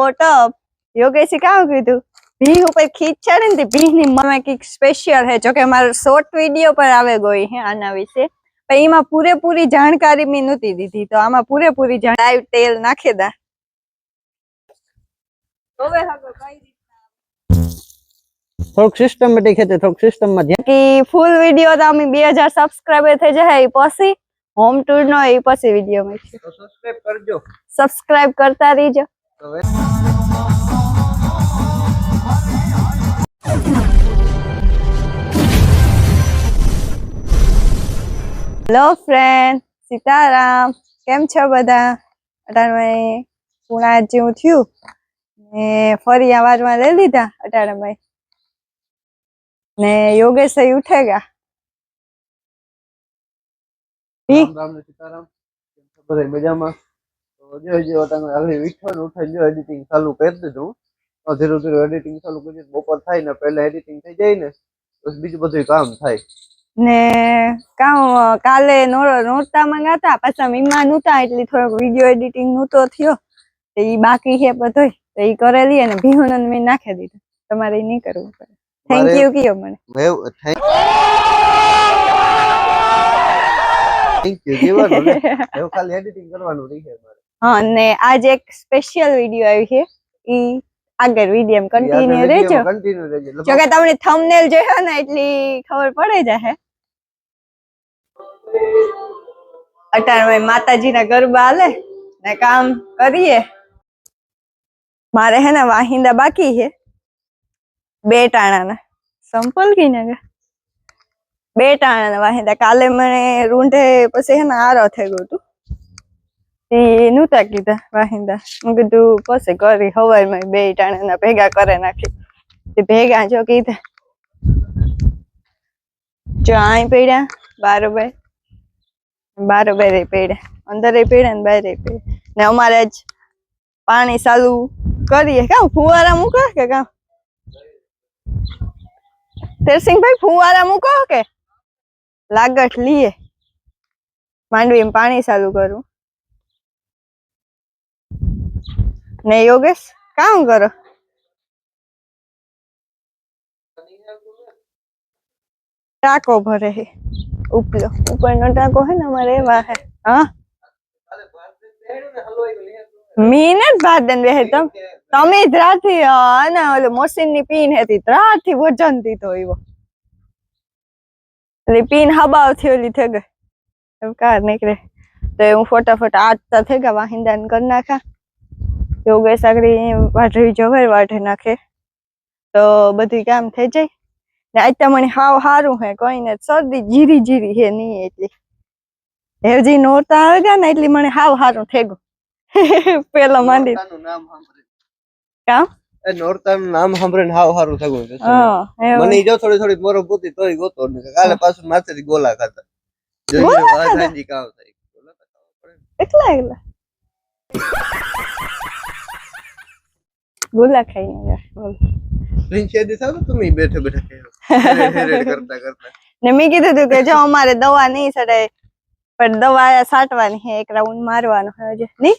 નવો ટપ યોગેશે કામ કીધું? ભીહ ઉપર ખીચ ને તે ભી ની મને સ્પેશિયલ હે જોકે મારો શોર્ટ વીડિયો પર આવે ગઈ હે આના વિશે. પણ એમાં પૂરેપૂરી જાણકારી મેં નહોતી દીધી. તો આમાં પૂરેપૂરી લાઈવ તેલ નાખી દા. હવે હવે કઈ રીતના થોડુંક સિસ્ટમેટિક છે થોડુંક સિસ્ટમમાં ધ્યાન કે ફૂલ વીડિયો તો અમે બે હજાર સબસ્ક્રાઈબર થઈ જાય એ પછી હોમ ટૂર નો એ પછી વીડિયો મળશે સબસ્ક્રાઇબ કરજો. સબસ્ક્રાઇબ કરતા રહીજો. Hello friend, Sitaram. કેમ છો બધા? અટાણભાઈ પૂણા જેવું થયું ને ફરી અવાજમાં લઈ લીધા અટાણભાઈ ને યોગેશ ઉઠે ગયા રામ રામ સીતારામ. મજામાં? જો જો તમે જો એડિટિંગ ચાલુ કરી દીધું. તો ધીરે ધીરે એડિટિંગ ચાલુ કરી બપોર થાય ને પહેલા એડિટિંગ થઈ જાય ને બસ બીજું બધું કામ થાય. ને કામ કાલે નોરતા નોરતામાં ગાતા પાછા મીમા નહોતા એટલે થોડોક વીડિયો એડિટિંગ નહોતો થયો. તો ઈ બાકી છે બધોય. તો એ કરેલી અને ભીહોને મેં નાખી દીધું. તમારે નહીં કરવું પડે. થેન્ક યુ કયો મને. થેન્ક યુ જીવાનું ખાલી એડિટિંગ કરવાનું રહી મારે. હા ને આજ એક સ્પેશિયલ વીડિયો આવી છે. ઈ આગળ વીડિયો કન્ટિન્યુ રહેજો. કન્ટિન્યુ રહેજો. જો કે તમને થંબનેલ જોયો ને એટલી ખબર પડે જાહે અટાણમાં માતાજીના ગરબા હાલે. ને કામ કરીએ. મારે હે ને વાહિંદા બાકી છે. બે ટાણાના. સંપલ કી ને બે ટાણાના વાહિંદા. કાલે મને રૂંઢે પછી હે ને આરો થઈ ગયું હતું. નહોતા કીધા વાહિંદા. હું કીધું પછી કરી, હવારમાં બે ટાણાના ભેગા કરે નાખી. તે ભેગા જો કીધા. જો અહીં પડ્યા બારોબાર બારોબાર પડ્યા. અંદર પડ્યા ને બહાર પડ્યા. ને અમારે જ પાણી ચાલુ કરીએ. કામ ફુવારા મૂકો કે કામ તેરસિંહભાઈ ફુવારા મૂકો કે? લાગટ લઈએ માંડવી પાણી ચાલુ કરું. ને યોગેશ કામ કરો? ટાંકો ભરે હે, ઉપલો. ઉપરનો ટાંકો હે ને અમારે એવા હે. હા? મીને જ ભાત દઈને બેહે તમ. તમે ત્રાથી રાથી અને ઓલો મોસીનની પીન હતી, ત્રાથી વજન દીધો એવો એટલે પીન હબાવથી ઓલી થઈ ગઈ એમ કાર નીકળે. તો હું ફટાફટ આટતા થઈ ગયા વાહિંદાન કરી નાખા. યોગેશ આગળ વાઢવી જવાય વાઢે નાખે. તો બધી કામ થઈ જાય. ને આજ મને હાવ હારું હે કોઈ ને શરદી જીરી જીરી હે નહીં એટલી. હેરજી નોરતા આવે ગયા ને એટલી મને હાવ હારું થઈ ગયું પેલા માંડી. કામ નોરતાનું નામ સાંભળીને હાવ હારું થયું. મને ઈ જો થોડી થોડી મોરો પૂતી તોય ગોતો ને કાલે પાછું માથેથી ગોલા ખાતા. જોઈ ગોલા લો, આ ખાધા? સાંજી કામ થાય. ગોલા તો ખાવા પડે ને. એકલા એકલા. ગોલા ખાઈને ગયા બોલો. પ્રિન્સ યાદી તો તમે બેઠે બેઠે હેરેડ કરતા કરતા. ને મેં કીધું તું કે જો અમારે દવા નહીં સડાય પણ દવા સાટવાની છે એક રાઉન્ડ મારવાનો છે હજી. નહીં?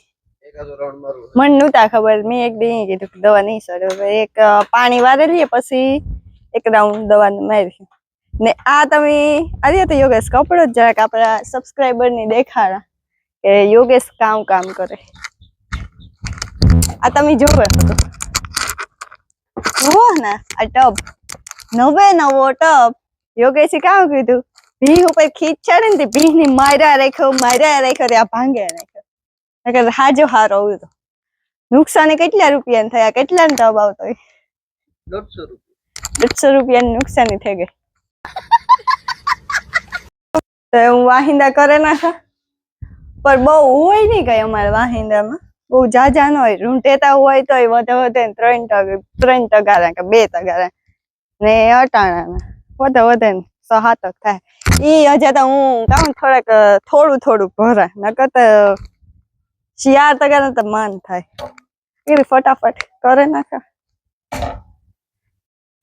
મને નહોતા ખબર મેં એક દી કીધું કે દવા નહીં સડે. એક પાણી વારે લઈએ પછી એક રાઉન્ડ દવા મારી ને આ તમે અરે તો યોગેશ કપડો જ જરાક આપણા સબસ્ક્રાઈબરની દેખાડા કે યોગેશ કામ કામ કરે. આ તમે જોવે. હતો જુઓ ને આ ટબ. નવે નવો ટબ. યોગેશે કામ કીધું? ભી ઉપર ખીચ ચડે ને ભીહની માર્યા રાખ્યો માર્યા રાખ્યો ત્યાં આ ભાંગે રાખ્યો. હાજો હારો આવ્યો નુકસાને કેટલા રૂપિયા થયા? કેટલા ને ટબ આવતો દોઢસો રૂપિયા. દોઢસો નુકસાની થઈ ગઈ. તો હું વાહિંદા કરે નાખા. પણ બહુ હોય નહીં ગઈ અમારે વાહિંદામાં. બહુ જાજા ન હોય રૂંટેતા હોય તો વધે વધે ત્રણ ટગ, ત્રણ ટગારા કે બે ટગારા ને અટાણા વધે વધે સો સાતક થાય. ઈ હજે તો હું કામ થોડાક, થોડું થોડું ભરા, નકર તો ચાર ટકા તો માન થાય. એ ફટાફટ કરે નાખે.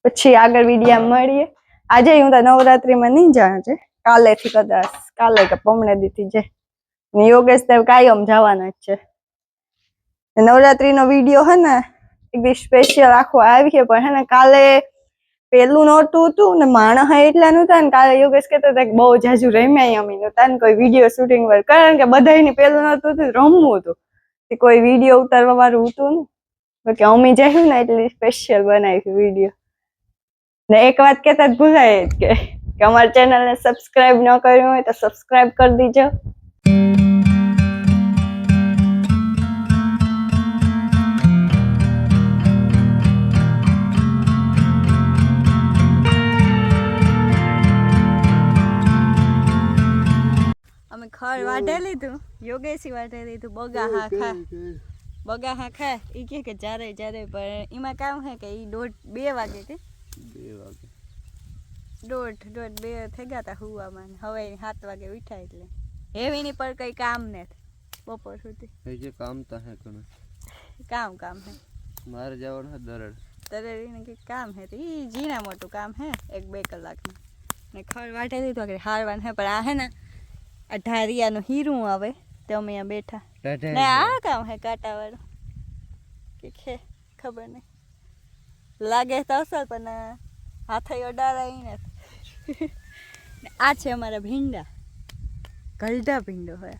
પછી આગળ વિડીયા મળીએ. આજે હું તો નવરાત્રીમાં નહીં જાણ છે કાલેથી કદાચ, કાલે કે પમણે છે ને યોગેશ દેવ કાયમ જવાના જ છે. નવરાત્રીનો વીડિયો હે ને એક બી સ્પેશિયલ આખો આવી છે પણ હે ને કાલે પેલું નહોતું હતું ને માણસ એટલા નહોતા ને, કાલે યોગેશ કહેતા હતા બહુ જાજુ રમ્યા અમે નહોતા ને, કોઈ વીડિયો શૂટિંગ વાર કારણ કે બધાયને પેલું નહોતું હતું રમવું હતું. કે કોઈ વીડિયો ઉતારવા વાળું હતું ને. કે અમે જઈશું ને, એટલે સ્પેશિયલ બનાવી વીડિયો. ને એક વાત કહેતા જ ભૂલાય જ કે અમારા ચેનલને સબસ્ક્રાઇબ ન કર્યું હોય તો સબસ્ક્રાઇબ કરી દીજો. અમે ખડ વાઢે લીધું યોગેશી વાઢે લીધું બગા હા ખા બગા હા ખા ઈ કે કે જ્યારે જ્યારે પણ એમાં કામ હે કે ઈ દોઢ બે વાગે કે બે વાગે દોઢ દોઢ બે થઈ ગયા તા હુવામાં ને હવે સાત વાગે ઉઠ્યા એટલે હેવીની પર કઈ કામ ને બપોર સુધી એ જે કામ તા હે ઘણું કામ કામ હે મારે જવાનું હે દરડ તરેડીને કંઈક કામ હે તો ઈ ઝીણા મોટું કામ હે એક બે કલાકનું ને ખડ વાટે લીધું કે હારવાનું હે પણ આ હે ને આ ઢારિયાનું હીરું આવે તો અમે અહીંયા બેઠા. ને આ કામ હે કાંટાવાળું? કે ખે ખબર નહીં. લાગે તો અસર પણ હાથે અડારાઈ ને આ છે અમારા ભીંડા. ગલઢા ભીંડો હોય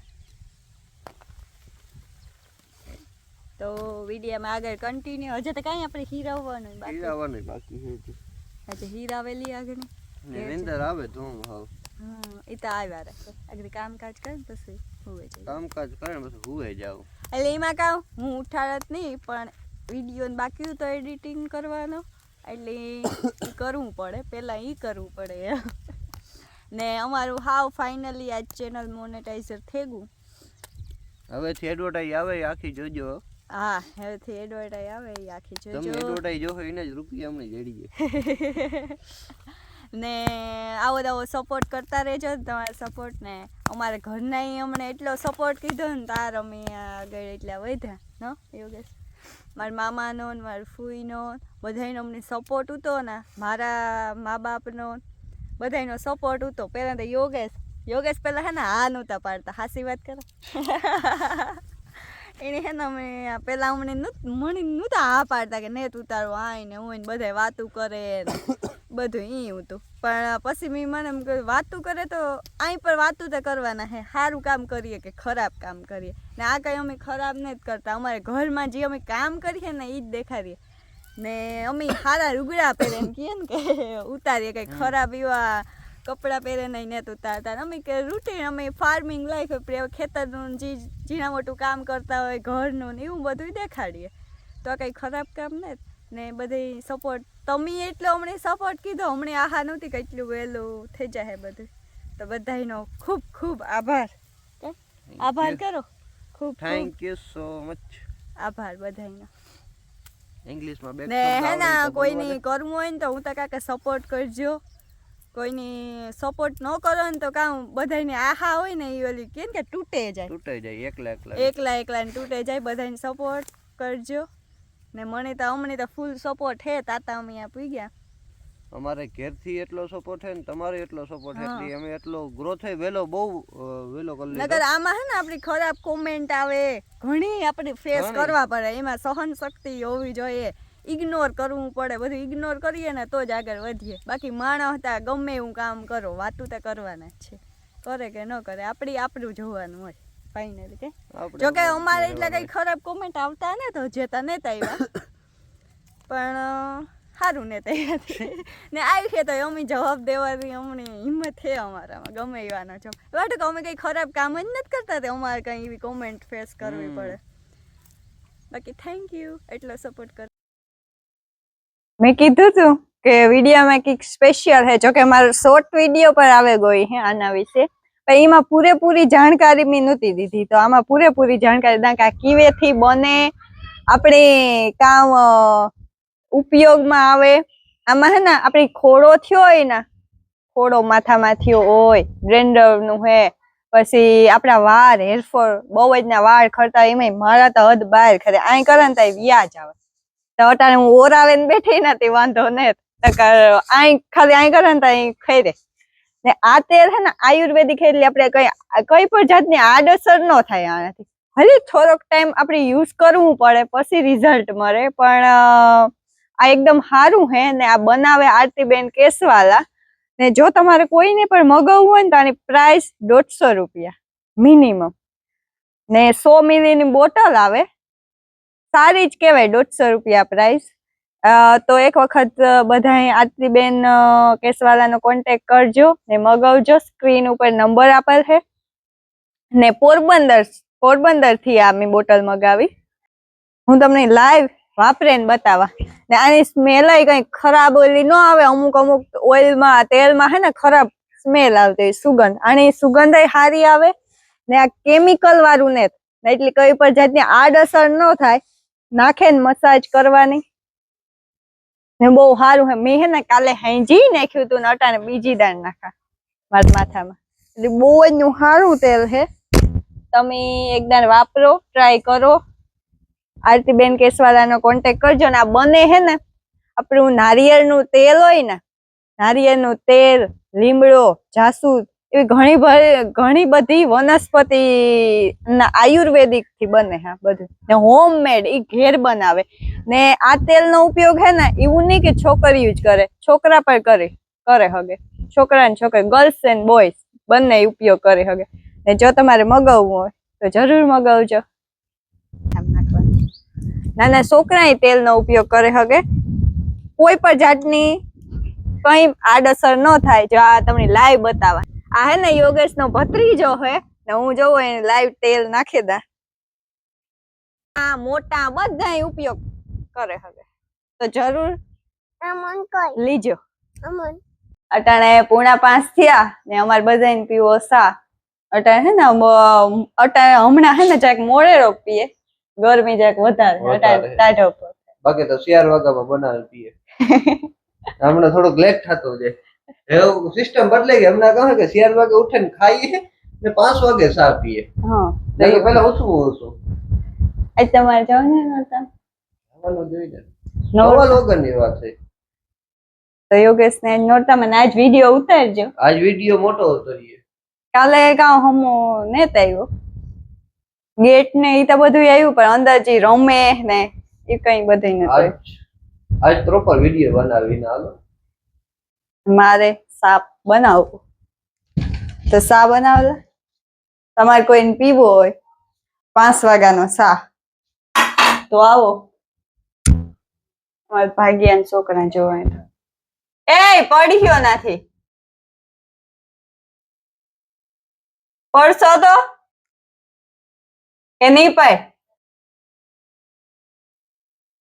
તો વિડીયામાં આગળ કન્ટિન્યુ હજે તો કાંઈ આપણે હીરાવવાનું બાકી. હીરાવવાનું બાકી છે હજી. હીરાવેલી આગળ આવે તો હા એ તો આવ્યા રાખે. આગળ કામકાજ કરે પછી હોવે જાય કામકાજ કરે પછી હુએ જાવ એટલે એમાં કામ હું ઉઠાડત નહીં પણ વીડિયો બાકી તો એડિટિંગ કરવાનો. એટલે કરવું પડે પહેલાં એ કરવું પડે. ને અમારું હાવ ફાઇનલી આ ચેનલ મોનેટાઈઝર થઈ ગયું હવેથી એડવર્ટાઈઝ આવે આખી જોજો. હા હવેથી એડવર્ટાઈઝ આવે આખી તમે જોજો. એડવર્ટાઈઝ જોશો એને જ રૂપિયા અમને જડી ને આવો આવો સપોર્ટ કરતા રહેજો તમારો સપોર્ટ ને. અમારા ઘરના અમને એટલો સપોર્ટ કીધો ને તાર અમે આગળ એટલા વધ્યા, નો? યોગેશ મારા મામાનો ને મારા ફૂઈનો બધાયનો અમને સપોર્ટ હતો ને મારા મા બાપનો બધાયનો સપોર્ટ હતો પહેલાં તો યોગેશ યોગેશ પહેલાં હે ને હા નહોતા પાડતા, હાસી વાત કરો. એને હે ને અમે પહેલાં અમને મણી નહોતા હા પાડતા કે નેત ઉતારો આય ને હોય ને બધાય વાતું કરે ને. બધું ઈ હતું. પણ પછી મેં મને એમ કહ્યું વાતું કરે તો અહીં પર વાતું તો કરવાના હે. સારું કામ કરીએ કે ખરાબ કામ કરીએ. ને આ કંઈ અમે ખરાબ નથી કરતા. અમારે ઘરમાં જે અમે કામ કરીએ ને એ જ દેખાડીએ. ને અમે સારા રૂગડા પહેરે એમ કહીએ ને કે ઉતારીએ કંઈ ખરાબ એવા કપડાં પહેરે નહીં નથી ઉતારતા. અમે કે રૂટીન અમે ફાર્મિંગ લાઈફ આપણે ખેતરનું જે ઝીણા મોટું કામ કરતા હોય ઘરનું ને એવું બધું દેખાડીએ. તો આ કંઈ ખરાબ કામ નથી. ને બધી સપોર્ટ તમે એટલો હમણે સપોર્ટ કીધો. હમણે આહા નહોતી કેટલું વહેલું થઈ જાય બધું. તો બધાયનો ખૂબ ખૂબ આભાર. આભાર કરો. ખૂબ થેન્ક યુ સો મચ આભાર બધાનો ઇંગ્લિશમાં બે ને હે ને કોઈની કરવું હોય ને તો હું તો કાકા સપોર્ટ કરજો. કોઈની સપોર્ટ ન કરો ને તો કામ બધાયને આહા હોય ને એ ઓલી કેમ કે તૂટે જાય. તૂટે જાય એકલા એકલા એકલા એકલા ને તૂટે જાય બધાને સપોર્ટ કરજો. ને મને તો અમને તો ફૂલ સપોર્ટ હે તાતા અમે પી ગયા અમારે ઘેરથી એટલો સપોર્ટ છે ને તમારે એટલો સપોર્ટ હા. એટલે અમે એટલો ગ્રોથ વેલો બહુ વેલો કરી નગર લીધો આમાં હે ને આપણી ખરાબ કોમેન્ટ આવે ઘણી આપણે ફેસ કરવા પડે એમાં સહન શક્તિ હોવી જોઈએ. ઇગ્નોર કરવું પડે બધું ઇગ્નોર કરીએ ને તો જ આગળ વધીએ. બાકી માણસ હતા ગમે એવું કામ કરો વાતું તો કરવાના જ છે. કરે કે ન કરે આપણી આપણું જોવાનું હોય. ફાઇનલી કે? જોકે અમારે એટલે કઈ ખરાબ કોમેન્ટ આવતા ને તો જેતા ને આવ્યા પણ સારું ને તૈયાર ને આવી છે તો અમે જવાબ દેવાની અમને હિંમત છે અમારામાં ગમે એવાનો જવાબ વાટ કે અમે કંઈ ખરાબ કામ જ નથી કરતા તે અમારે કંઈ એવી કોમેન્ટ ફેસ કરવી પડે. બાકી થેન્ક યુ એટલો સપોર્ટ કર મેં કીધું તું કે વિડીયોમાં કંઈક સ્પેશિયલ હે જોકે મારો શોર્ટ વીડિયો પર આવે ગઈ હે આના વિશે. એમાં પૂરેપૂરી જાણકારી મેં નહોતી દીધી. તો આમાં પૂરેપૂરી જાણકારી દા કે કીવેથી બને, આપણે કામ ઉપયોગમાં આવે. આમાં હે ને, આપણી ખોડો થયો હોય ને ખોડો માથામાં થયો હોય બ્રેન્ડરનું હે, પછી આપણા વાળ હેરફોર બહુ જ ના વાળ ખરતા એમાં મારા તો હદ બહાર ખરે. આય કરે ને તો વ્યાજ આવે. તો અટાણે હું ઓરાવે ને બેઠી નથી. વાંધો ને આય, ખાલી આય કરે ને તો ખઈ ખરે ને આ તેલ છે ને આયુર્વેદિક એટલે આપણે કઈ કઈ પણ જાતની આડઅસર ન થાય આનાથી. હજી થોડોક ટાઈમ આપણે યુઝ કરવું પડે, પછી રિઝલ્ટ મળે, પણ આ એકદમ સારું હે ને આ બનાવે આરતીબેન કેસવાલા. ને જો તમારે કોઈને પણ મગાવવું હોય ને તો આની પ્રાઇસ દોઢસો રૂપિયા મિનિમમ ને સો મિલીની બોટલ આવે. સારી જ કહેવાય દોઢસો રૂપિયા પ્રાઇસ તો એક વખત બધાએ આરતીબેન કેસવાલાનો કોન્ટેક કરજો ને મગાવજો. સ્ક્રીન ઉપર નંબર આપેલ છે. ને પોરબંદર, પોરબંદરથી આ મેં બોટલ મગાવી. હું તમને લાઈવ વાપરીને બતાવા ને આની સ્મેલ કઈ ખરાબ ઓલી ન આવે. અમુક અમુક ઓઇલમાં, તેલમાં હે ને ખરાબ સ્મેલ આવતી હોય, સુગંધ. આની સુગંધ સારી આવે ને આ કેમિકલ વાળું ને ને એટલે કઈ પણ જાતની આડઅસર ન થાય. નાખે ને મસાજ કરવાની. ને બહુ સારું હે મેં હે ને કાલે હેંજી નાખ્યું તું ને અટાણે બીજી દાળ નાખા મારા માથામાં. એટલે બહુ જ નું સારું તેલ છે. તમે એકદાર વાપરો ટ્રાય કરો. આરતીબેન કેસવાલાનો કોન્ટેક કરજો ને આ બને હે ને આપણું નારિયેળનું તેલ હોય ને, નારિયેળનું તેલ, લીમડો, જાસૂદ એવી ઘણી ઘણી બધી વનસ્પતિ ના આયુર્વેદિકથી બને હા બધું. ને હોમમેડ એ ઘેર બનાવે. ને આ તેલનો ઉપયોગ હે ને એવું નહીં કે છોકરીઓ જ કરે. છોકરા પણ કરે કરે હગે. છોકરા ને છોકરી ગર્લ્સ એન્ડ બોયઝ બંને ઉપયોગ કરે હગે. ને જો તમારે મગાવવું હોય, તો જરૂર મગાવજો. ના નાના છોકરા તેલનો ઉપયોગ કરે હગે. કોઈ પણ જાતની કઈ આડઅસર ન થાય, જો આ તમને લાઈવ બતાવા. આ હે ને યોગેશ નો ભત્રીજો હે ને હું જોઉં એને લાઈવ તેલ નાખી દા. આ મોટા બધા ઉપયોગ કરે હવે. તો જરૂર અમન કઈ. લીજો. અમન. અટાણે પૂણા પાંચ થયા ને અમારે બધાને પીવો સા. અટાણે હે ને અટાણે હમણાં હે ને જાક મોડેરો પીએ. ગરમી જાક વધારે વધારે. અટાણે ટાઢો બાકી તો શિયાર વાગ્યામાં બનાવી પીએ. હમણાં થોડુંક લેટ થતું છે એવું સિસ્ટમ બદલાઈ ગઈ. હમણાં કહે કે ચાર વાગે ઉઠીને ખાઈએ ને પાંચ વાગે ચા પીએ. હા. નહીં પેલા ઓછું ઓછું આજ તમારે જવાનું નહોતા ખાવાનું જોઈને નહોતા. અવલ વગરની વાત છે. તો યોગેશ ને નોરતા મને આજ વીડિયો ઉતારજો. આજ વીડિયો મોટો ઈ. કાલે કાં હમો ને આવ્યો? ગેટ ને તો બધું આવ્યું પણ અંદર જે રમે ને એ કઈ બધું આજ આજ પ્રોપર વીડિયો બનાવીને હાલો. મારે સાપ બનાવવો. તો સા બનાવલા? તમારે કોઈને પીવો હોય, પાંચ વાગ્યાનો સા તો આવો. અમારે ભાગ્યા છોકરા જોવાનું એ પડી ગયો નથી. પડશો તો? કે નહીં પડ?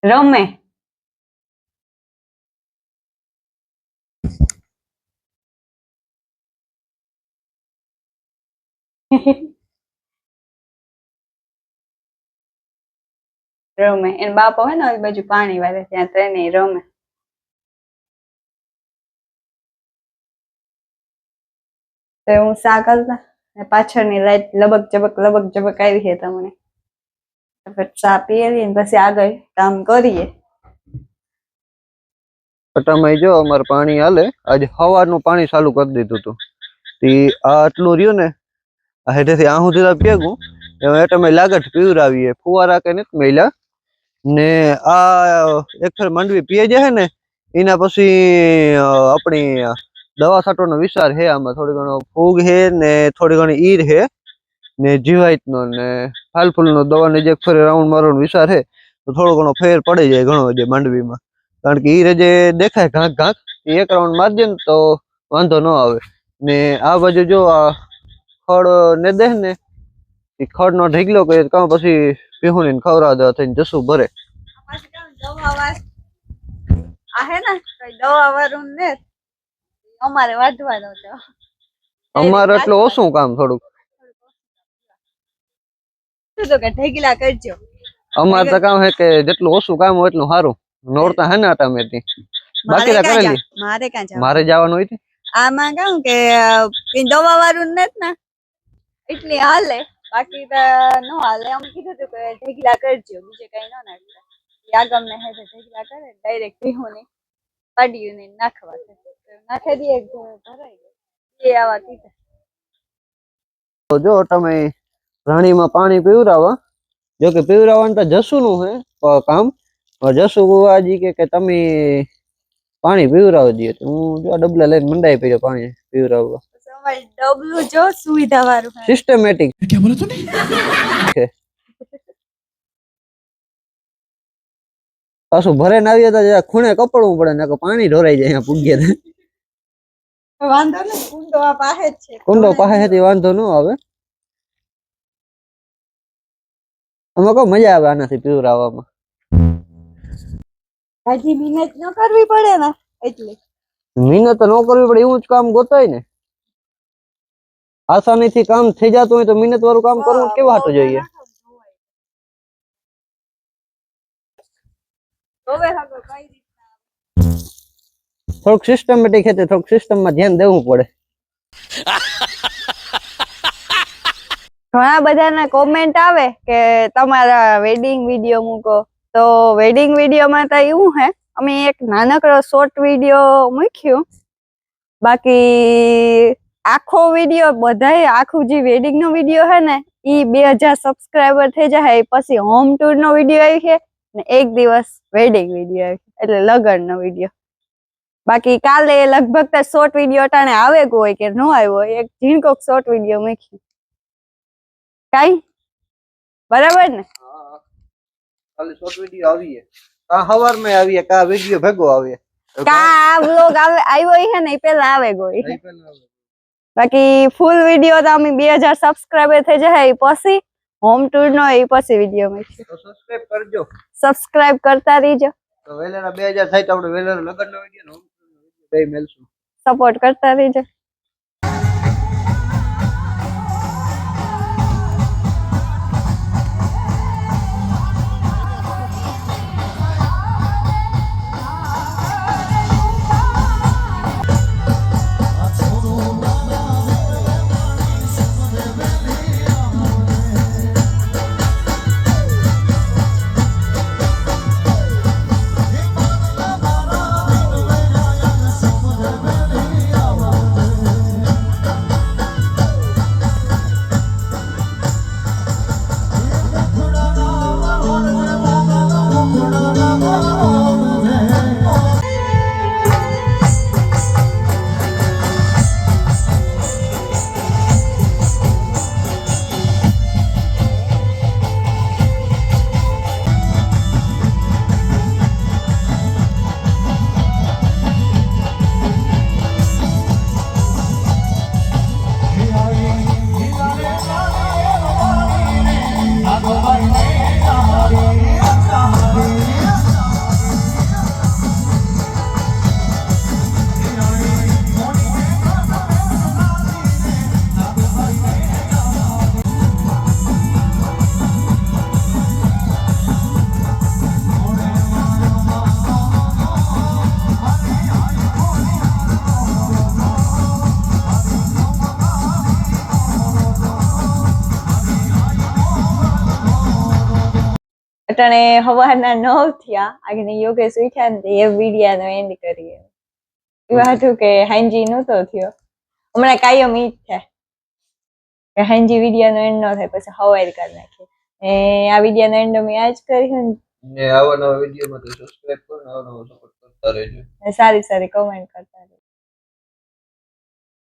રમે. રમે. એને બાપ હોય ને, ઓલી બાજુ પાણી વાળે, ત્યાં ટ્રેને રમે. તો હું શાક કરતા પાછળની લાઈટ લબક જબક લબક જબક આવી છે તમને. ચા પીએ ને, પછી આગળ કામ કરીએ. તમે જો, અમારે પાણી હાલે. આજે હવાનું પાણી ચાલુ કરી દીધું હતું. તી આટલું રહ્યું ને હેઠેથી આ સુધી ભેગું એટલે લાગત પીવરાવીએ ફુવારા કે નથી મેલ્યા ને આ એક ફેર માંડવી પીએ જાય ને, એના પછી આપણી દવા છાંટવાનો વિચાર છે આમાં. થોડી ઘણો ફૂગ છે ને થોડી ઘણી ઈર છે ને જીવાતનો ને ફાલ ફૂલનો દવાની જે ફરી રાઉન્ડ મારવાનો વિચાર છે. તો થોડો ઘણો ફેર પડી જાય ઘણો જે માંડવીમાં. કારણ કે ઈર જે દેખાય ઘાંક ઘાંક એક રાઉન્ડ મારજે ને તો વાંધો ન આવે. ને આ બાજુ જો આ ખડ ને દે ને એ ખડનો ઢીકલો કરે કાં પછી પીહુને ખવડાવ દેવા થઈને જસું ભરે. ને ને અમારે એટલું ઓછું કામ થોડુંક. કરજો. અમારે તો કામ હે કે જેટલું ઓછું કામ હોય એટલું સારું. નોરતા હે ને મારે બાકી તો કરેલી મારે ક્યાં જવાનું મારે જવાનું હોય આમાં કહું કે દવા વાળું નથી ને. એટલે હાલે. બાકી તો ન હાલે. આમ કીધું હતું કે ઢેગલા કરજો. બીજે કઈ ન નાખતા. એ આગળ ને હે ઢેગલા કરે ડાયરેક્ટ ભીહું ને પાડ્યું ને નાખવા. તો નાખી દઈએ તો ભરાઈ ગયું એ આવા કીધા. તો જો તમે રાણીમાં પાણી પીવરાવા. જો કે પીવરાવાનું તો જસુનું હે કામ. જસુ ગુવાજી કે કે તમે પાણી પીવરાવી દઈએ તો હું જો ડબલા લઈને મંડાઈ પડ્યો પાણી પીવરાવવા. તમારે ડબલું જો સુવિધા વાળું હે. સિસ્ટમેટિક क्या बोला तूने પાછું ભરે ને આવીએ તો જરા ખૂણે કપડવું પડે ને પાણી ઢોરાઈ જાય અહીંયા પૂગ્યા તો વાંધો ને કુંડો આ પાસે જ છે કુંડો પાસેથી વાંધો ન આવે અમે કહો મજા આવે આનાથી પીવરાવવામાં હજી મહેનત ન કરવી પડે ને એટલે મહેનત ન કરવી પડે એવું જ કામ ગોતાય ને આસાનીથી કામ થઈ જતું હોય તો મહેનત વાળું કામ કરવું કેવું હાટું જોઈએ? હવે હગો કઈ રીતે થોડુંક સિસ્ટમેટિક છે થોડુંક સિસ્ટમમાં ધ્યાન દેવું પડે. ઘણા બધાના કોમેન્ટ આવે કે તમારા વેડિંગ વીડિયો મૂકો. તો વેડિંગ વિડીયોમાં તો એવું હે અમે એક નાનકડો શોર્ટ વીડિયો મૂક્યું. બાકી આખો વીડિયો બધાય આખું જે વેડિંગ નો વીડિયો હે ને ઈ બે હજાર સબસ્ક્રાઈબર થઈ જાય પછી હોમ ટૂર નો વીડિયો આવી છે ને એક દિવસ વેડિંગ વીડિયો આવી એટલે લગન નો વીડિયો બાકી કાલે લગભગ તો શોર્ટ વીડિયો ટાણે આવે કો હોય કે ન આવ્યો હોય એક ઝીણકોક શોર્ટ વીડિયો મેખી કાઈ? બરાબર ને? કાલે શોર્ટ વીડિયો આવીએ. કા હવારમાં આવીએ કા વીડિયો ભેગો આવે કા આ બ્લોગ આવે આવ્યો હે ને પેલા આવે ગોઈ બાકી ફૂલ વીડિયો તો અમે બે હજાર સબસ્ક્રાઈબર થઈ જાય એ પછી હોમ ટૂર નો એ પછી વીડિયો મૂકશું સબસ્ક્રાઇબ કરજો. સબસ્ક્રાઇબ કરતા રહીજો. તો વેલેરા 2000 થાય તો આપણે વેલેરા લગન નો વીડિયો સપોર્ટ કરતા રહીજો. અટાણે હવાના નવ થયા. આગળ યોગેશ ઉઠ્યા ને એ વિડિયા નો એન્ડ કરીએ એવું હતું કે હાંજી નહોતો થયો. હમણાં કાયમ ઈ જ થાય. કે હાંજી વિડિયા નો એન્ડ ન થાય પછી હવાઈ કરી નાખીએ. એ આ વિડિયા નો એન્ડ અમે આજ કર્યો ને. આવા નવા વિડીયોમાં તો સબસ્ક્રાઇબ કરો ને આવા નવા સપોર્ટ કરતા રહેજો. સારી સારી કમેન્ટ કરતા રહેજો.